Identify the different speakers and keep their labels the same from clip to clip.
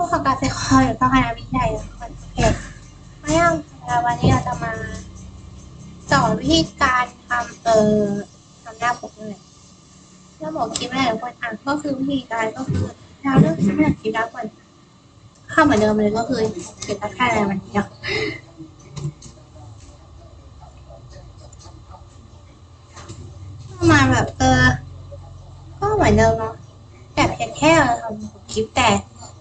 Speaker 1: ผู้ประกาศเซคอยหรือคณะวิจัยนะคะโอเคไม่ยังวันนี้เราจะมาสอนวิธีการทำเอ่อทำหน้าปกเลยหน้าปกคลิปแรกทุกคนอ่านก็คือวิธีการก็คือเราเลือกคลิปแรกคลิปแรกก่อนเข้าเหมือนเดิมเลยก็คือเก็บแค่วันนี้เนาะประมาแบบเออก็เหมือนเดิมเนาะแต่เพียงแค่เราทำคลิปแต่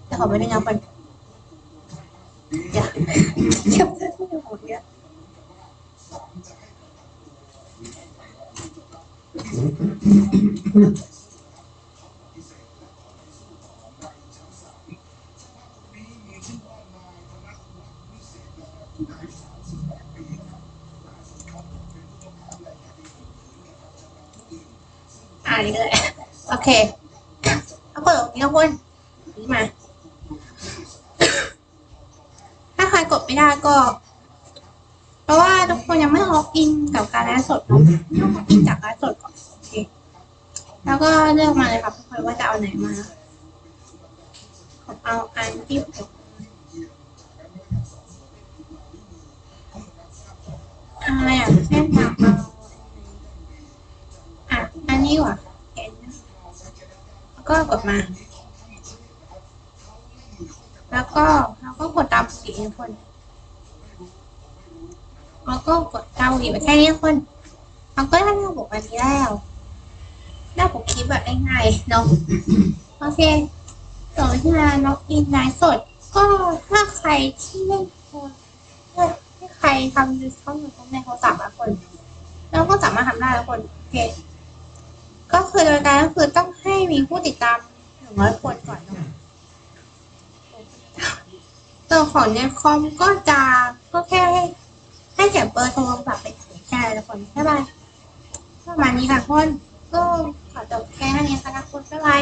Speaker 1: แต่ขอไม่ได้งับมัน รงนี้นะคุณนี่มาถ้าใครกดไม่ได้ก็ เพราะว่าทุกคนยังไม่ล็อกอินกับการไลฟ์สดเนาะต้องล็อกอินจากไลฟ์สดก่อนโอเคแล้วก็เลือกมาเลยครับทุกคนว่าจะเอาไหนมาผมเอาอันที่ผมอ่าอย่างเช่นอยากเอาอะอันนี้ว่ะเห็นแล้วก็กดมา แล้วก็ ก็กดตามปกติทุกคนแล้วก็กดตามปกติไปแค่นี้ทุกคนเราก็ได้หน้าปกอันนี้แล้วหน้าปกคลิปแบบง่ายๆเนาะโอเคส่วนวิธีกาล็อกอินไลฟ์สด ก็ถ้าใครที่เล่นโทรถ้าใครทำยูทูบอยู่ในโทรศัพท์อะคนเราก็สามารถทำได้ทุกคนโอเคก็คือโดยการก็คือต้องให้มีผู้ติดตามหนึ่งร้อยคนก่อน ตัวของในคอมก็จะก็แค่ให้ให้เก็บเบอร์โทรศัพท์ไปถึงแค่ละคนใช่ไหมประมาณนี้ค่ะทุกคนก็ขอจบแค่นี้ค่ะทุกคนบ๊ายบาย